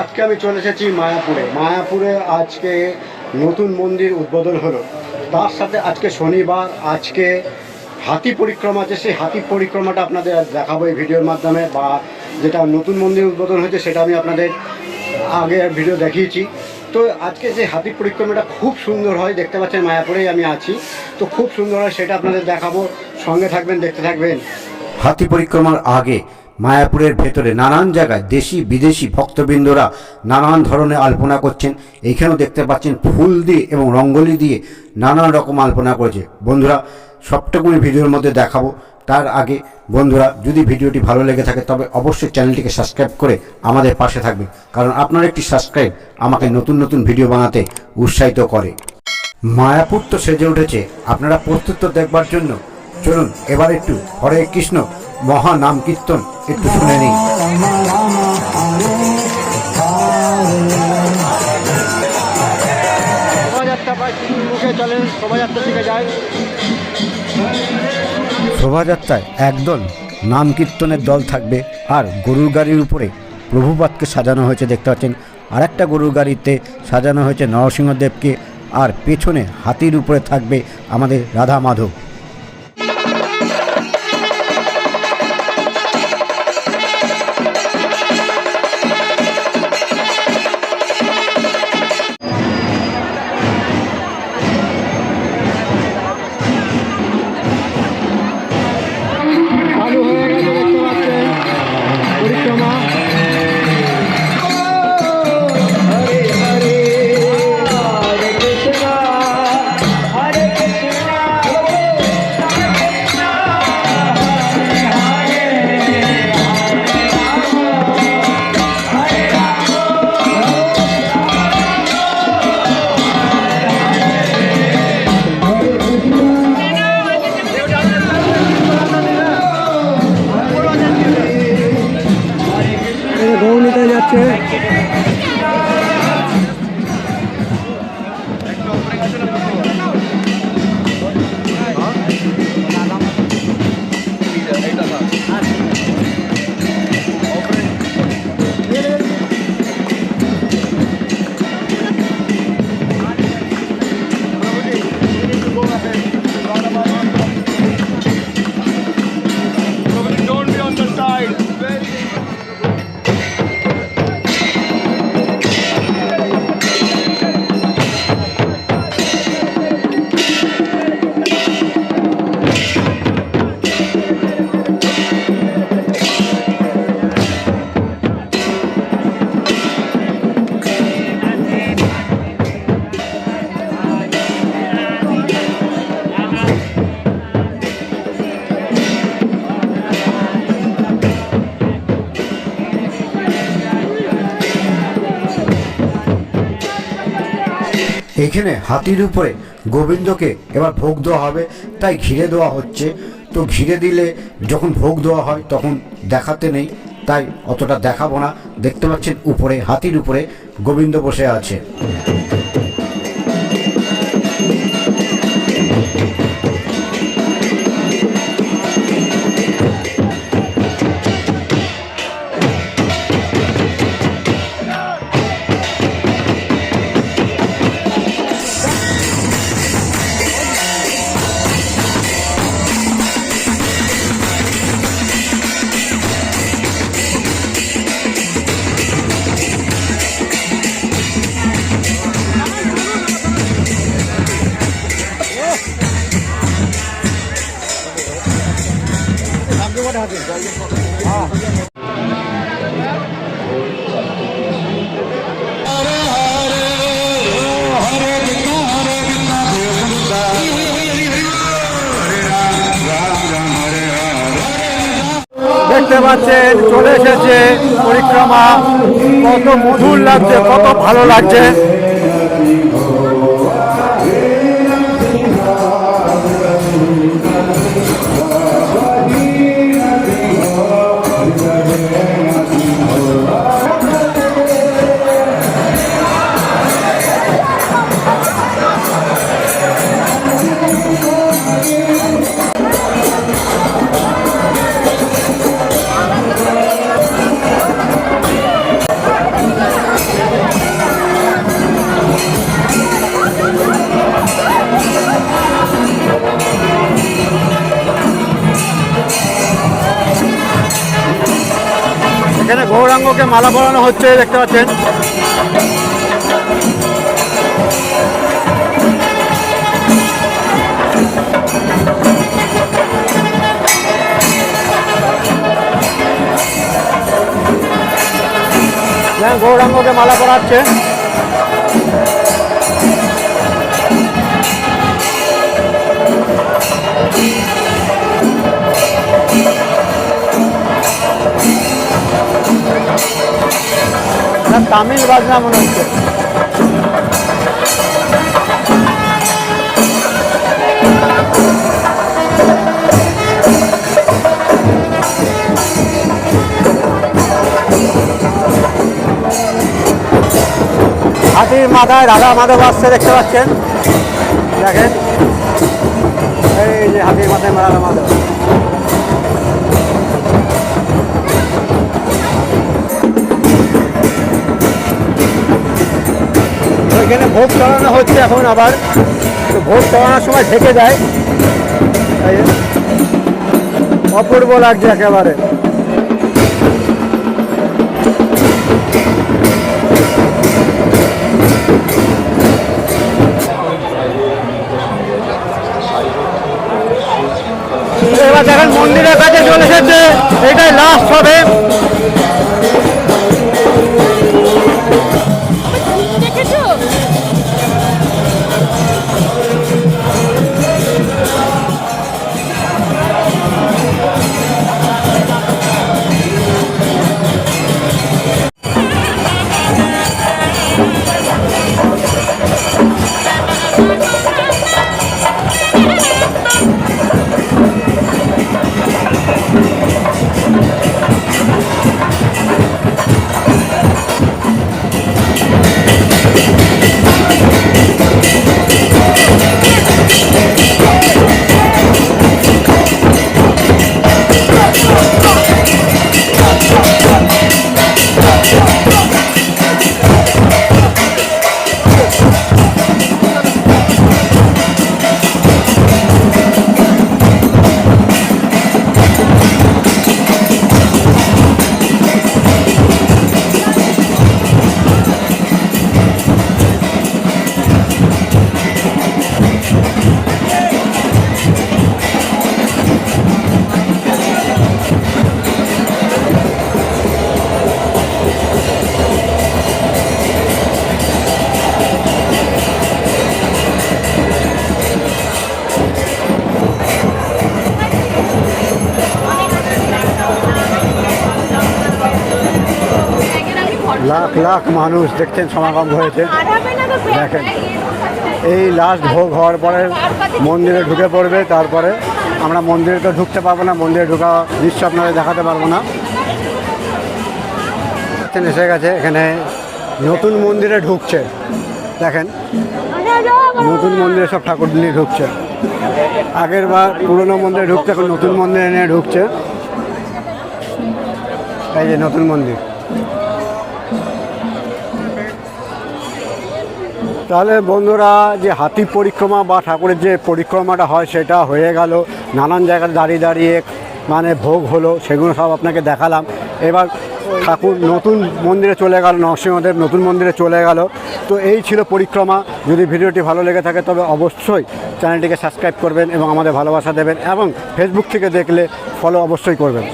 আজকে আমি চলে এসেছি মায়াপুরে। মায়াপুরে আজকে নতুন মন্দির উদ্বোধন হলো। তার সাথে আজকে শনিবার, আজকে হাতি পরিক্রমা আছে। সেই হাতি পরিক্রমাটা আপনাদের দেখাবো এই ভিডিওর মাধ্যমে বা যেটা নতুন মন্দির উদ্বোধন হয়েছে সেটা আমি আপনাদের আগে ভিডিও দেখিয়েছি। তো আজকে যে হাতি পরিক্রমাটা খুব সুন্দর হয়, দেখতে পাচ্ছেন মায়াপুরেই আমি আছি। তো খুব সুন্দর হয় সেটা আপনাদের দেখাবো। সঙ্গে থাকবেন, দেখতে থাকবেন। হাতি পরিক্রমার আগে মায়াপুরের ভেতরে নানান জায়গায় দেশি, বিদেশি ভক্তবৃন্দরা নানান ধরনের আলপনা করছেন। এইখানেও দেখতে পাচ্ছেন ফুল দিয়ে এবং রঙ্গোলি দিয়ে নানান রকম আলপনা করেছে। বন্ধুরা সবটুকুনি ভিডিওর মধ্যে দেখাবো। তার আগে, বন্ধুরা, যদি ভিডিওটি ভালো লেগে থাকে, তবে অবশ্যই চ্যানেলটিকে সাবস্ক্রাইব করে আমাদের পাশে থাকবে কারণ আপনার একটি সাবস্ক্রাইব আমাকে নতুন নতুন ভিডিও বানাতে উৎসাহিত করে। মায়াপুর তো সেজে উঠেছে। আপনারা প্রস্তুত দেখবার জন্য চলুন, এবার একটু হরে কৃষ্ণ, মহা নাম কীর্তন, একটু শুনে নিই। শোভাযাত্রায় একদল নাম কীর্তনের দল থাকবে আর গরুর গাড়ির উপরে প্রভুপাতকে সাজানো হয়েছে, দেখতে পাচ্ছেন। আর একটা গরুর গাড়িতে সাজানো হয়েছে নরসিংহদেবকে, আর পেছনে হাতির উপরে থাকবে আমাদের রাধা মাধব এখানে হাতির উপরে গোবিন্দকে এবার ভোগ দেওয়া হবে, তাই ঘিরে দেওয়া হচ্ছে। তো ঘিরে দিলে যখন ভোগ দেওয়া হয় তখন দেখাতে নেই, তাই অতটা দেখাবো না। দেখতে পাচ্ছেন উপরে, হাতির উপরে গোবিন্দ বসে আছে। দেখতে পাচ্ছেন চলে এসেছে পরিক্রমা। কত মধুর লাগছে কত ভালো লাগছে। গৌরাঙ্গকে মালা পরানো হচ্ছে দেখতে পাচ্ছেন। গৌরাঙ্গকে মালা পরাচ্ছে। তামিল বাজনা মনে হচ্ছে। হাতির মাথায় রাধা মাধব আসছে দেখতে পাচ্ছেন? দেখেন। এই যে হাতির মাথায় রাধা মাধব। ভোগ চড়ানো হচ্ছে এখন আবার। তো ভোগ চড়ানোর সময় ঢেকে যায়। অপূর্ব লাগছে একেবারে। এবার দেখেন মন্দিরের কাছে চলে এসেছে। এটাই লাস্ট হবে। লাখ লাখ মানুষ দেখছেন সমাগম হয়েছে। দেখেন। এই লাস্ট ভোগ হওয়ার পরে মন্দিরে ঢুকে পড়বে, তারপরে আমরা মন্দিরে তো ঢুকতে পারব না, মন্দিরে ঢোকা দৃশ্য আপনাদের দেখাতে পারব না। এসে গেছে, এখানে নতুন মন্দিরে ঢুকছে। দেখেন, নতুন মন্দিরে সব ঠাকুর নিয়ে ঢুকছে। আগের বার পুরনো মন্দিরে ঢুকতে এখন নতুন মন্দিরে নিয়ে ঢুকছে। এই যে নতুন মন্দির। তাহলে বন্ধুরা, যে হাতি পরিক্রমা বা ঠাকুরের যে পরিক্রমাটা হয়, সেটা হয়ে গেল। নানান জায়গায় দাঁড়িয়ে দাঁড়িয়ে মানে ভোগ হলো, সেগুলো সব আপনাকে দেখালাম। এবার ঠাকুর নতুন মন্দিরে চলে গেল, নরসিংহদেব নতুন মন্দিরে চলে গেল। তো এই ছিল পরিক্রমা। যদি ভিডিওটি ভালো লেগে থাকে, তবে অবশ্যই চ্যানেলটিকে সাবস্ক্রাইব করবেন এবং আমাদের ভালোবাসা দেবেন এবং ফেসবুক থেকে দেখলে ফলো অবশ্যই করবেন।